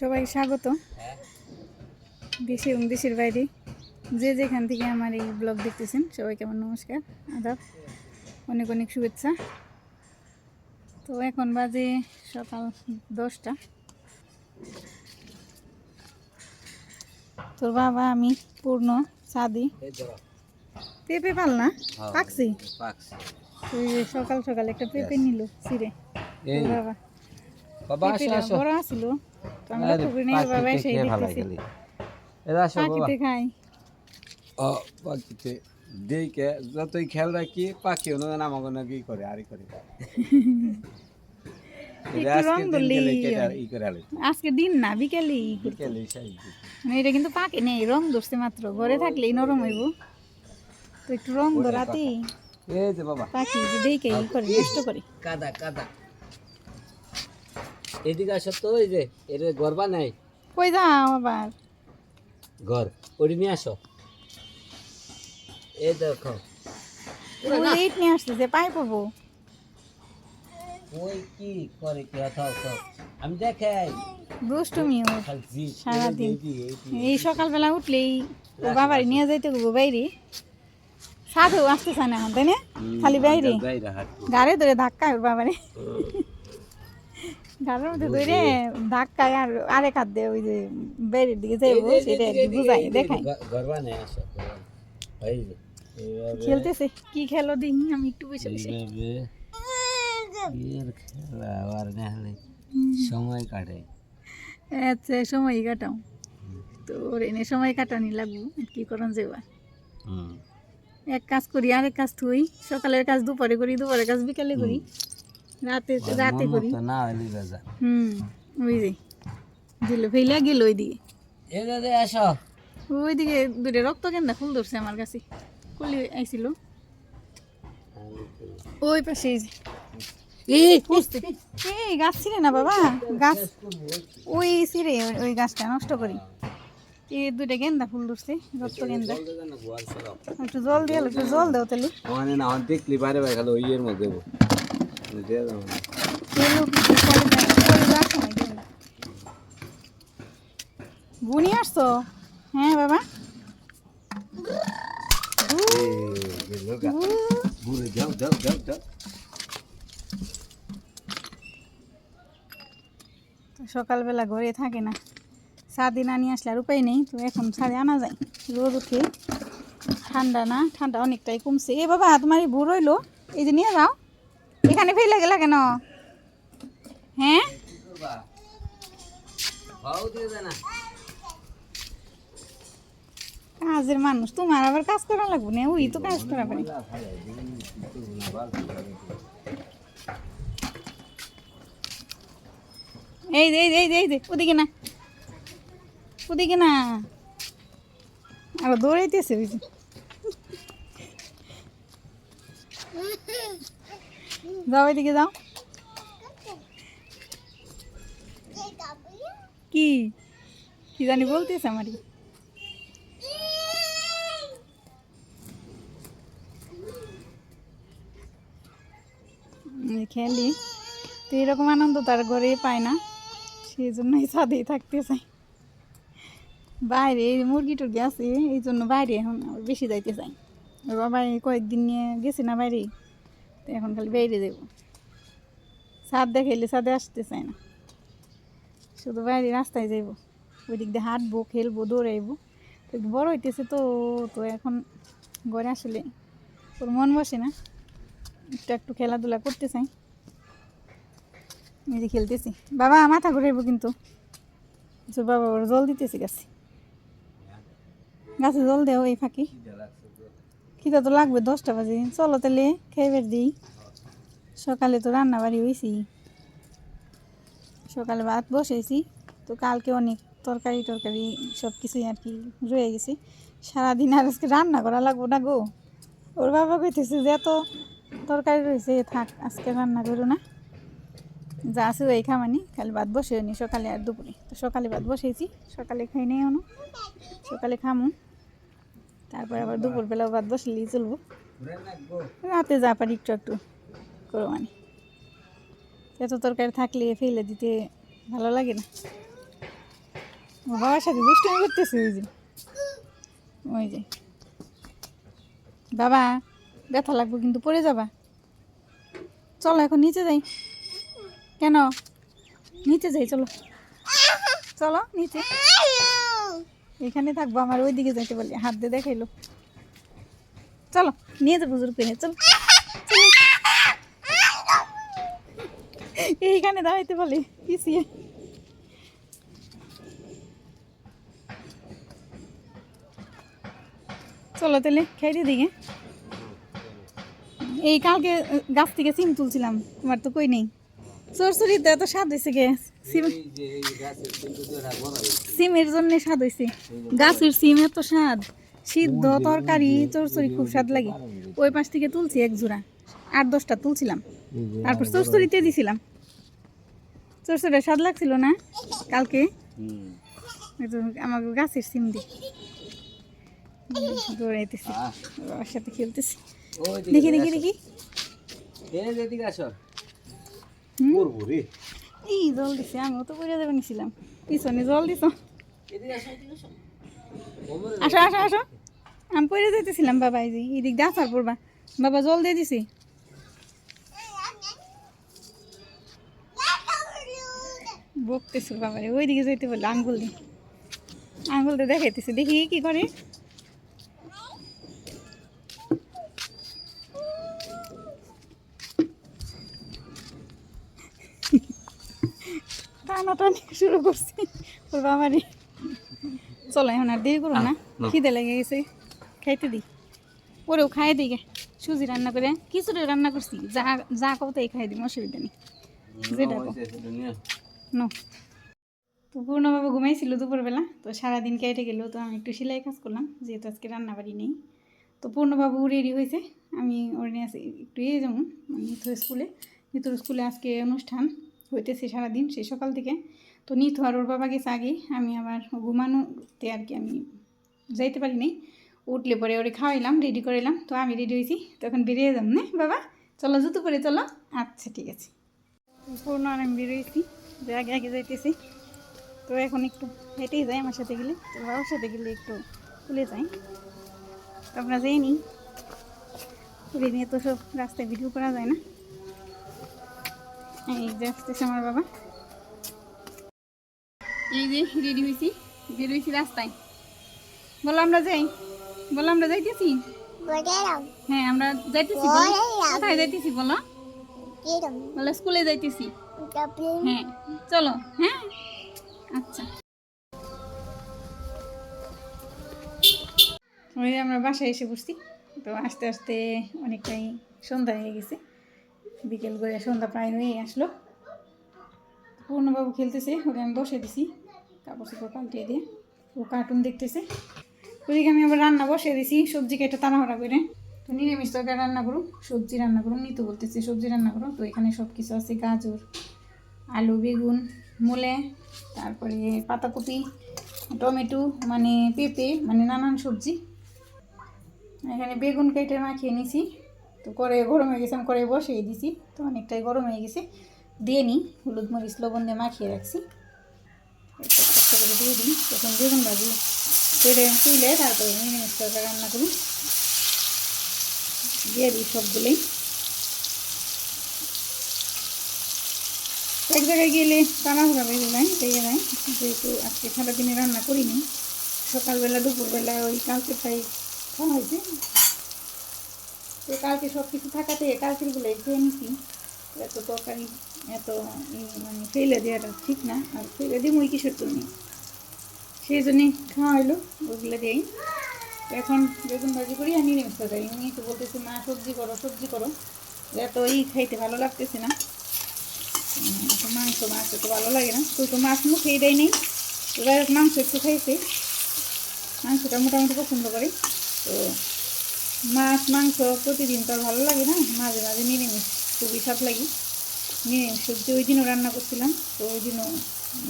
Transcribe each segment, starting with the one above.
সবাই স্বাগত। দেশে এবং দেশের বাইরে। যে যেখান থেকে আমার এই ব্লগ দেখতেছেন সবাইকে আমার নমস্কার আদাব অনেক অনেক শুভেচ্ছা। তো এখন বাজে সকাল দশটা। তোর বাবা আমি পূর্ণ সাদি। পেঁপে পাল না? হ্যাঁ। পাকছি? সকাল সকাল একটা পেঁপে নিল সিরে বাবা। বাবা বড় আসিল পাখিতে দেখে যতই খেয়াল রাখি পাখি অনুদান আমাকে নাকি করে আরই আজকে দিন না বিকেলে এটা কিন্তু পাকে নেই রং ধরছে মাত্র। ঘরে থাকলেই নরম হইব। তো একটু রং ধরাতেই এই যে বাবা। পাখি দেখে ই করে নষ্ট করে। কাদা কাদা। এদিকে আসো তো এই যে এর গরবা নাই কই যাও আবার? ঘর ওটি নিয়ে আসো। এই দেখো। ওই ইট নিয়ে আসতেছে পাই পাবো ওই কি করে কি থাও থাও আমি দেখাই। দুষ্টুমি সারাদিন। এই সকালবেলা উঠলেই ও বাবারে নিয়ে যাইতে গো বাইরে। সাধু আসতে চায় না এখন তাই না? খালি বাইরে। গাড়ি ধরে ধাক্কায় ওর বাবারে। গাড়ির মধ্যে ধরে ধাক্কায় আর আরেক হাত দিয়ে ওই যে বাইরের দিকে যাইবো সেটা একটু বুঝাই দেখাই। খেলতেছে? কি খেলো দিই আমি একটু বসে বসে। খেলা আর না হলে সময় কাটে। আচ্ছা সময় কাটাও। তো এনে সময় কাটানি লাগবো কি করন যাবা এক কাজ করি আরেক কাজ থুই। সকালের কাজ দুপুরে করি দুপুরের কাজ বিকালে করি। রাতে রাতে করি। না হলি বাজা। হুম ওই যে দিল ফেলে গেল ওই দিকে এই দাদা আসো। ওইদিকে দুটো রক্ত কেন্দা ফুল ধরছে আমার কাছে। কলি আইছিল। ওই পাশে এই যে। এই গাছ ছিঁড়ে না বাবা? গাছ ওই ছিঁড়ে ওই- ওই গাছটা নষ্ট করি। এই দুটো গেন্দা ফুল ধরছে রক্ত গেন্দা। একটু জল দিয়ে একটু জল দাও তাহলে। না দেখলি বাইরে বাইরে খালি ওই এর মধ্যে দেবো না। না। বুনি আসছো হ্যাঁ বাবা সকালবেলা ঘরে থাকে না সাদিন আনি আসলে আর উপায় নেই, তো এখন ছাদে আনা যায় রোদ উঠে, ঠান্ডা না, ঠান্ডা অনেকটাই কমছে এ বাবা, তোমার এই ভুর রইল এই যে নিয়ে যাও এখানে ফেলে গেলা কেন? হ্যাঁ? দে কাজের মানুষ, তোমার আবার কাজ করা লাগবে না? ওই তো কাজ করা পারে। এই যে এই যে এই যে ওদিকে না। ওদিকে না। আবার দৌড়াইতেছে যে। যাও এদিকে যাও। কি? কি জানি বলতেছে আমারই খেলি। তো এরকম আনন্দ তার ঘরে পায় না সেই জন্যই ছাদেই থাকতে চাই বাইরে মুরগি টুরগি আছে, এই জন্য বাইরে এখন বেশি যাইতে চাই বাবা কয়েকদিন নিয়ে গেছে না বাইরে এখন খালি বাইরে যাব ছাদ দেখাইলে ছাদে আসতে চাই না। শুধু বাইরে রাস্তায় যাইব। ওই দিক দিয়ে হাঁটবো, খেলব, দৌড়াইবো। তো বড় হইতেছে তো তো এখন ঘরে আসলে ওর মন বসে না। একটু একটু খেলাধুলা করতে চাই। যে খেলতেছি। বাবা, মাথা ঘুরাইব কিন্তু। বাবা ওর জল দিতেছি গাছে। গাছে জল দেও এই ফাঁকি। খিদা তো লাগবে দশটা বাজে। চলো তাহলে খেয়ে বের দিই। সকালে তো রান্না বাড়ি হয়েছি সকালে ভাত বসেছি। তো কালকে অনেক তরকারি টরকারি সব কিছুই আর কি রয়ে গেছে। সারাদিন আর আজকে রান্না করা লাগবো না গো। ওর বাবা কইতেছে যে এত তরকারি রয়েছে, থাক, আজকে রান্না করো না। যা আছে ওই খামানি খালি ভাত বসে নি সকালে আর দুপুরে। তো সকালে ভাত বসেছি, সকালে খাই নেই এখনও। সকালে খামু। তারপর আবার দুপুরবেলাও ভাত বসলেই চলবো। রাতে যা পারি একটু একটু করো মানে। এত তরকারি থাকলে ফেলে দিতে ভালো লাগে না। বাবার সাথে দুষ্টুমি করতেছে ওই যে। ওই যে। বাবা ব্যথা লাগবে কিন্তু পড়ে যাবা। চলো এখন নিচে যাই। কেন? নিচে যাই চলো। চলো নিচে। এখানে থাকব, আমার ওইদিকে যাইতে বলি। হাত দিয়ে দেখাইলো। চলো, নিয়ে যাব জোর করে চলো। এইখানে দাঁড়াইতে বলে, পিছিয়ে। চলো তাহলে, খেয়ে দিকে। এই কালকে, গাছ থেকে সিম তুলছিলাম, তোমার তো কই নেই। সরসরিতে এত স্বাদ হয়েছে গে। সিমের জন্য স্বাদ হয়েছে গাছের সিম এত স্বাদ। সিদ্ধ তরকারি চরচড়ি খুব স্বাদ লাগে। ওই পাশ থেকে তুলছি এক জোড়া। আট দশটা তুলছিলাম। তারপর চরচড়িতে দিছিলাম। চরচড়িটা স্বাদ লাগছিল না কালকে? হুম। এই তো আমাকে গাছের সিম দি। দৌড়াইতেছি। সাথে খেলতেছি। দেখি দেখি দেখি। এদিকে আসো। হুম? রে। এই জল দিছে? আমিও তো পড়ে যাবে নিছিলাম। পিছনে জল দিছ? আসো, আসো। আসো। আমি পড়ে যেতেছিলাম বাবা এই যে এদিক দিয়ে আসার পড়বা বাবা জল দিয়ে দিছি। বকতেছিল বাবা রে ওইদিকে যাইতে বলল আঙ্গুল দিয়ে। আঙ্গুল দিয়ে দেখাইতেছে দেখি কি করে। টানা টানি শুরু করছি। ওর বাবা রে চলো এখন আর দেরি করো না। খিদে লেগে গেছে। খাইতে দিই ওরেও খাই দিই সুজি রান্না করে। খিচুড়ি রান্না করছি। যা যা কও তাই খাই দিই অসুবিধা নেই। যেটা। নো তো পূর্ণবাবু ঘুমাইছিল দুপুরবেলা। তো সারাদিন কেটে গেল। তো আমি একটু সেলাই কাজ করলাম। যেহেতু আজকে রান্নাবাড়ি নেই। তো পূর্ণবাবু রেডি হয়েছে। আমি ওর নিয়ে আসি একটু ইয়ে যেমন মানে স্কুলে। নিথর স্কুলে আজকে অনুষ্ঠান। হইতেছে সারাদিন, সেই সকাল থেকে। তো নিথু আর ওর বাবা গেছে আগে, আমি আবার ঘুমানোতে আর কি আমি যাইতে পারি নাই। উঠলে পরে ওরে খাওয়াইলাম রেডি করাইলাম, তো আমি রেডি হয়েছি তখন বেরিয়ে যাম, না বাবা, চলো জুতো পরে চলো। আচ্ছা ঠিক আছে। পূর্ণ আর আমি বেরোইছি যে আগে আগে যাইতেছি। তো এখন একটু হেঁটেই যাই আমার সাথে গেলে। তো বাবার সাথে গেলে একটু খুলে যাই। তো আমরা যাই নি নিয়ে তো সব রাস্তায় ভিডিও করা যায় না। এই যে আসতেছে আমার বাবা। এই যে রেডি হয়েছি বেরোইছি রাস্তায়। বলো আমরা যাই? আমরা যাইতেছি? হ্যাঁ আমরা যাইতেছি কোথায় যাইতেছি বলো? বলো স্কুলে যাইতেছি। হ্যাঁ চলো হ্যাঁ? আচ্ছা। ওই আমরা বাসায় এসে বসছি। তো আস্তে আস্তে অনেকটাই সন্ধ্যা হয়ে গেছে। বিকেল করে সন্ধ্যা প্রায় হয়ে আসলো। পূর্ণবাবু খেলতেছে, ওকে আমি বসে দিছি, কাপড় চোপড় পাল্টিয়ে দিয়ে। ও কার্টুন দেখতেছে। ওদিকে আমি আবার রান্না বসে দিছি, সবজি কেটে তাড়াহুড়া করে। তো নিরামিষ তরকারি রান্না করুন সবজি রান্না করুন নিতে বলতেছে সবজি রান্না করুন তো এখানে সব কিছু আছে, গাজর, আলু, বেগুন, মূলে, তারপরে পাতাকপি, টমেটো মানে পেঁপে মানে নানান সবজি। এখানে বেগুন কেটে মাখিয়ে নিছি। তো করে গরম হয়ে গেছে, আমি করে বসিয়ে দিছি। তো অনেকটাই গরম হয়ে গেছে। দিয়ে নিই, হলুদ মরিচ, লবণ দিয়ে মাখিয়ে রাখছি। দিয়ে দিই। তখন বেগুন ভাজি করে তুলে তারপরে নিরামিষ তরকারি রান্না করি দিয়ে দিই সবগুলোই। এক জায়গায় গেলে তাড়াহুড়া বেরিয়ে যায় পেয়ে যায় যেহেতু আজকে সারাদিনে রান্না করিনি, সকালবেলা, দুপুরবেলা ওই কালকে প্রায় খাওয়া হয়েছে। তো কালকে সব কিছু থাকাতে কালকেরগুলো খেয়ে নিছি এত তরকারি, এত মানে ফেলে দেওয়াটা ঠিক না, আর ফেলে দিয়ে মুই কিসের জন্য? সেই জন্যে খাওয়া হলো, ওগুলো দিয়েই। এখন বেগুন ভাজি করি আর নিরামিষ তরকারি। উনি তো বলতেছে, মা, সবজি করো সবজি করো। এত ই খাইতে ভালো লাগতেছে না। মাংস মাছ তো ভালো লাগে না। তো তো মাছ মুখেই দেয় নেই। তো মাংস একটু খাইছে। মাংসটা মোটামুটি পছন্দ করে। তো মাছ, মাংস প্রতিদিন তো ভালো লাগে না। মাঝে মাঝে নিরামিষ, খুবই স্বাদ লাগে। নিরামিষ সবজি ওই দিনও রান্না করছিলাম, তো ওই দিনও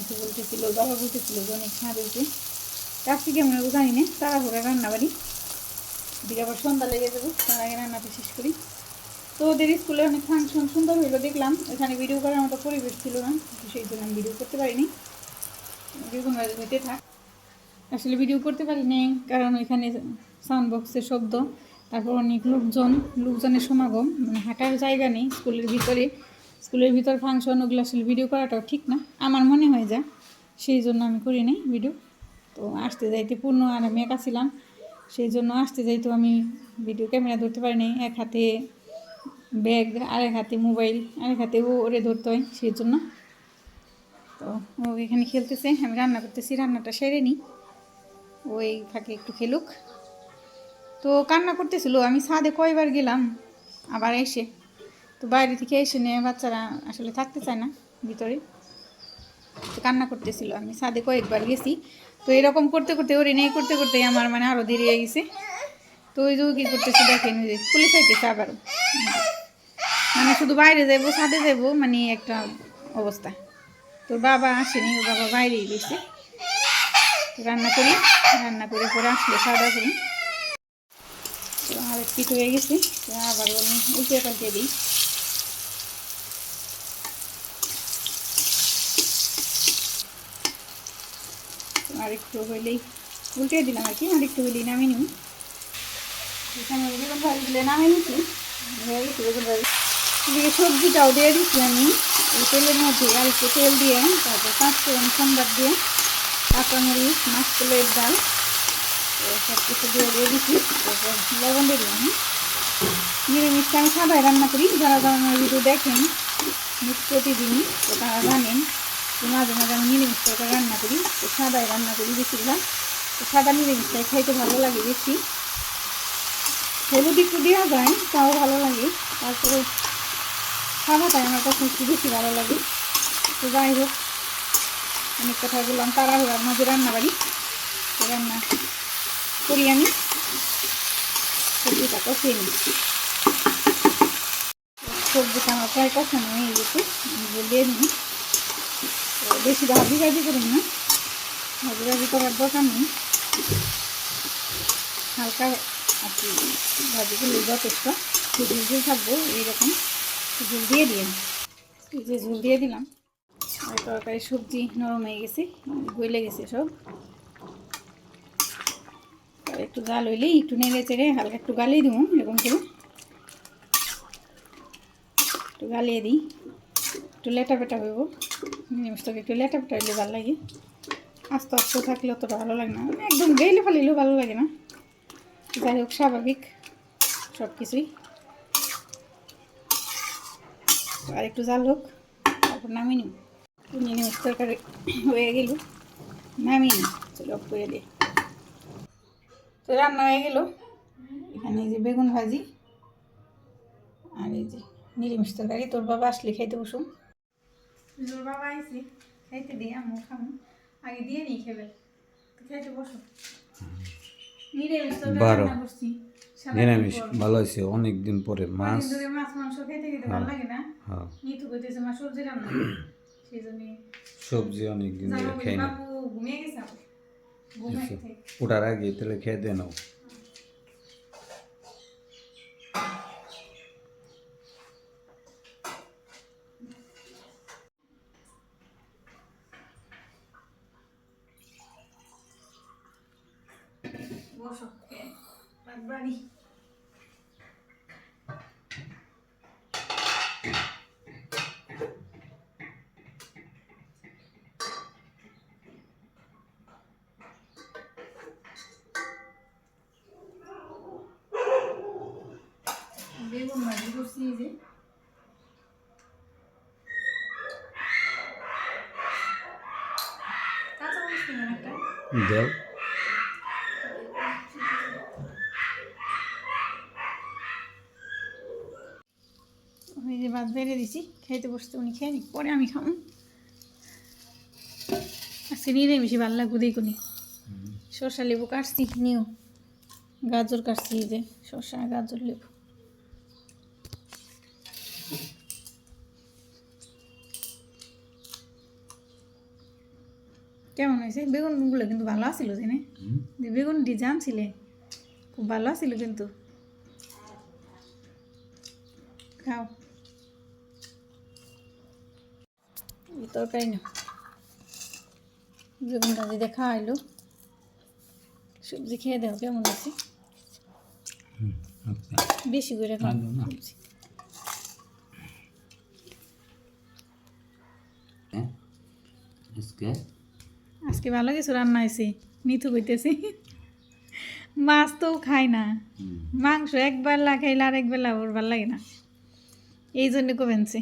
একটু বলতেছিল, বাবা বলতেছিল যে অনেক স্বাদ হয়েছে। কাজটি কেমন হবে জানি না, তাড়াহুড়া রান্না বাড়ি দিকে আবার সন্ধ্যা লেগে যাব, তার আগে রান্নাটা শেষ করি। তো ওদের স্কুলে অনেক ফাংশন সুন্দর হইল দেখলাম এখানে ভিডিও করার মতো পরিবেশ ছিল না সেই জন্য আমি ভিডিও করতে পারিনি। হইতে থাক। আসলে ভিডিও করতে পারি নাই, কারণ ওইখানে সাউন্ড বক্সের শব্দ। তারপর অনেক লোকজন, লোকজনের সমাগম মানে হাঁটার জায়গা নেই স্কুলের ভিতরে। স্কুলের ভিতর ফাংশন ওগুলো আসলে ভিডিও করাটাও ঠিক না। আমার মনে হয় যা, সেই জন্য আমি করি নাই ভিডিও তো আসতে যাইতে পূর্ণ আর আমি একা ছিলাম। সেই জন্য আসতে যাইতেও আমি ভিডিও ক্যামেরা ধরতে পারি নাই। এক হাতে ব্যাগ আরেক হাতে মোবাইল আরেক হাতে ও ওরে ধরতে হয়, সেই জন্য। তো ও এখানে খেলতেছে, আমি রান্না করতেছি, রান্নাটা সেরে নিই ওই ফাঁকে একটু খেলুক। তো কান্না করতেছিল, আমি ছাদে কয়বার গেলাম, আবার এসে। তো বাইরে থেকে এসে নিয়ে বাচ্চারা আসলে থাকতে চায় না ভিতরে। তো কান্না করতেছিল, আমি ছাদে কয়েকবার গেছি। তো এরকম করতে করতে, ওরে নিয়ে করতে করতে আমার মানে আরও দেরি হয়ে গেছে। তো ওই যে কী করতেছে দেখেন যে পুলিশ আইতেছে আবারও। মানে শুধু বাইরে যাব ছাদে যাব মানে একটা অবস্থা। তোর বাবা আসেনি, ওর বাবা বাইরেই গেছে। রান্না করি, রান্না করে পরে আসলে, খাওয়া দাওয়া করি। আর পিঠ হয়ে গেছে? আবার আমি উল্টে পাল্টে দিই। আর একটু হইলেই উল্টে দিলাম আর কি, আর একটু হইলেই নামিয়ে নিই। সবজিটাও দিয়ে দিচ্ছি আমি। এই তেলের মধ্যে আর একটু তেল দিয়ে, তারপর পাঁচ ফোড়ন সম্বার দিয়ে, কাঁচামরিচ মাছকলের ডাল। তো সব কিছু দিয়ে দিয়ে দিচ্ছি। লবণ দিয়ে দিলাম হ্যাঁ। নিরামিষটা আমি সাদাই রান্না করি, যারা যারা আমার ভিডিও দেখেন প্রতিদিনই, তো তারা জানেন যে মাঝে মাঝে আমি নিরামিষ তরকারি রান্না করি, তো সাদাই রান্না করি বেশিরভাগ। তো সাদা নিরামিষটাই খাইতে ভালো লাগে বেশি। হলুদ একটু দেওয়া যায়, তাও ভালো লাগে। তারপরে সাদাটাই আমার কাছে একটু বেশি ভালো লাগে। তো যাই হোক, অনেক কথা বললাম, তাড়াহুড়ার মাঝে রান্না বাড়ি তো রান্না করি আমি। সবজিটা কষিয়ে নিই সবজিটা আমার প্রায় কষানো হয়ে গেছে। বলিয়ে নিই বেশি ভাজি ভাজি করি না। ভাজি ভাজি করার দরকার নেই। হালকা আর কি ভাজি করলে যথেষ্ট। ঝুল ঝুল থাকব, এইরকম ঝুল দিয়ে দিয়ে এই যে ঝুল দিয়ে দিলাম। আর তরকারি সবজি নরম হয়ে গেছে, গলে গেছে সব। একটু গাল হইলেই একটু নেড়ে চেড়ে হালকা একটু গালিয়ে দিব, এরকম করে। একটু গালিয়ে দিই। একটু লেটা পেটা হইব। নিরামিষটাকে একটু লেটা পেটা হইলে ভালো লাগে। আস্তে আস্তে থাকলে অতটা ভালো লাগে না। একদম গেলে ফালিলেও ভালো লাগে না। যাই হোক, স্বাভাবিক সব কিছুই। আর একটু জাল হোক, তারপর নামিয়ে নিব। নিরামিষ তরকারি হয়ে গেল। নামিয়ে নিই চলো করে দিই তো রান্না হয়ে গেল। এখানে এই যে বেগুন ভাজি আর এই যে নিরামিষ তরকারি। তোর বাবা আসলে খাইতে বসুন। তোর বাবা আইসি খাইতে দিই আমি খাব আগে দিয়ে নিই খেবে। খাইতে বসো। নিরামিষ তরকারি রান্না করছি। নিরামিষ ভালো হয়েছে অনেক পরে মাছ। মাছ মাংস খেতে খেতে ভালো লাগে না। হ্যাঁ। নিতু কইতেছে মা সবজি রান্না সেই জন্য সবজি অনেক দিন ধরে খাই না। ঘুমিয়ে গেছে ওটার আগে তাহলে খেয়ে দে নাও বসো বাড়ি বেগুন ভাজি করছি এই যে কাঁচা মরিচ দিবেন একটা দেও ওই যে ভাত বেড়ে দিছি খাইতে বসতে উনি খেয়ে নি পরে আমি খাম। আজকে নিয়ে বেশি ভালো লাগবো দেখুনি। শসা লেবু কাটছি নিও গাজর কাটছি যে শসা গাজর লেবু। কেমন হয়েছে? বেগুনগুলো কিন্তু ভালো জেনে? যে বেগুন ডিজাইন ছিলে খুব ভালো আছিল কিন্তু। খাও। তরকারি না বেগুনটা যদি খাওয়াইলো সবজি খেয়ে দাও কেমন আছে আচ্ছা। বেশি করে খাও। ভালো সবজি। আজকে? আজকে ভালো কিছু রান্না হয়েছে নিতু কইতেছি মাছ তো খাই না। মাংস একবার লা খাইলে আর একবেলা ওর ভালো লাগে না। এই জন্য কমেনছে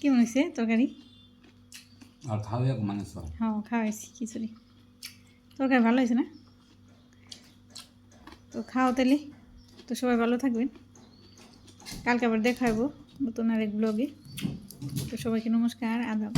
কেমন হয়েছে তরকারি? আর খাওয়া মানুষ হ্যাঁ খাওয়াইছি খিচুড়ি। তরকারি ভালো হয়েছে না? তো খাও তাহলে। তো সবাই ভালো থাকবেন। কালকে আবার দেখা হব নতুন আরেক ব্লগে। তো সবাইকে নমস্কার আদাব।